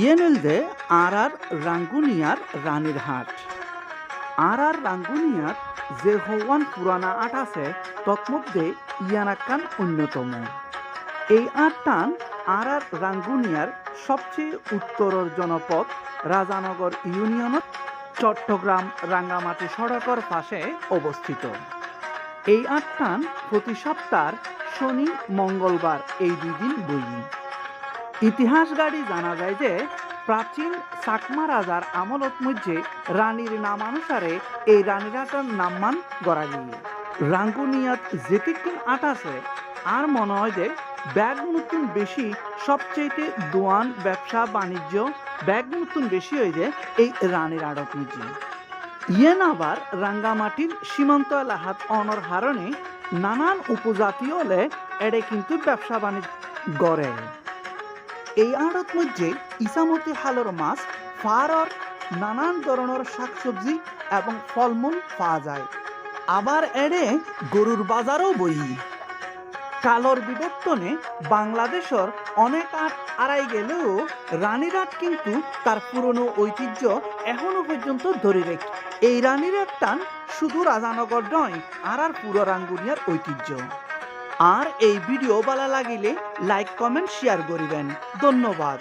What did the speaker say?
ইয়েনেলদে আর আর রাঙ্গুনিয়ার রানীর হাট। আর আর রাঙ্গুনিয়ার যে হওয়ান পুরানা আট আছে তৎমধ্যে ইয়ানাক্কান অন্যতম। এই আটটান আর আর রাঙ্গুনিয়ার সবচেয়ে উত্তরের জনপদ রাজানগর ইউনিয়নত চট্টগ্রাম রাঙ্গামাটি সড়কের পাশে অবস্থিত। এই আটটান প্রতি সপ্তাহ শনি, মঙ্গলবার এই দুই দিন বই ইতিহাস গাড়ি জানা যায় যে, প্রাচীন চাকমা রাজার আমলত মধ্যে রানীর নামানুসারে এই রানীরাটার নামমান গড়া গিয়ে রাঙ্গুনিয়াত যেতিকিন আট আছে। আর মনে হয় যে ব্যাগ নতুন বেশি সবচেয়ে দোয়ান ব্যবসা বাণিজ্য ব্যাগ নতুন বেশি হয়ে যে, এই রানীর আড়ত নিজে ইয়েন আবার রাঙ্গামাটির সীমান্ত এলাহাত অনর হারণে নানান উপজাতীয় এড়ে কিন্তু ব্যবসা বাণিজ্য গড়ে। এই আড়ত মধ্যে ইসামতি হালর মাছ, ফারর, নানান ধরনের শাকসবজি এবং ফলমূল পাওয়া যায়। আবার এড়ে গরুর বাজারও বই। কালর বিবর্তনে বাংলাদেশের অনেক আট আড়াই গেলেও রানীরাট কিন্তু তার পুরনো ঐতিহ্য এখনও পর্যন্ত ধরে রেখে। এই রানীরাট টান শুধু রাজানগর নয় আর আর পুরো রাঙ্গুনিয়ার ঐতিহ্য। আর এই ভিডিও ভালো লাগিলে লাইক কমেন্ট শেয়ার করিবেন। ধন্যবাদ।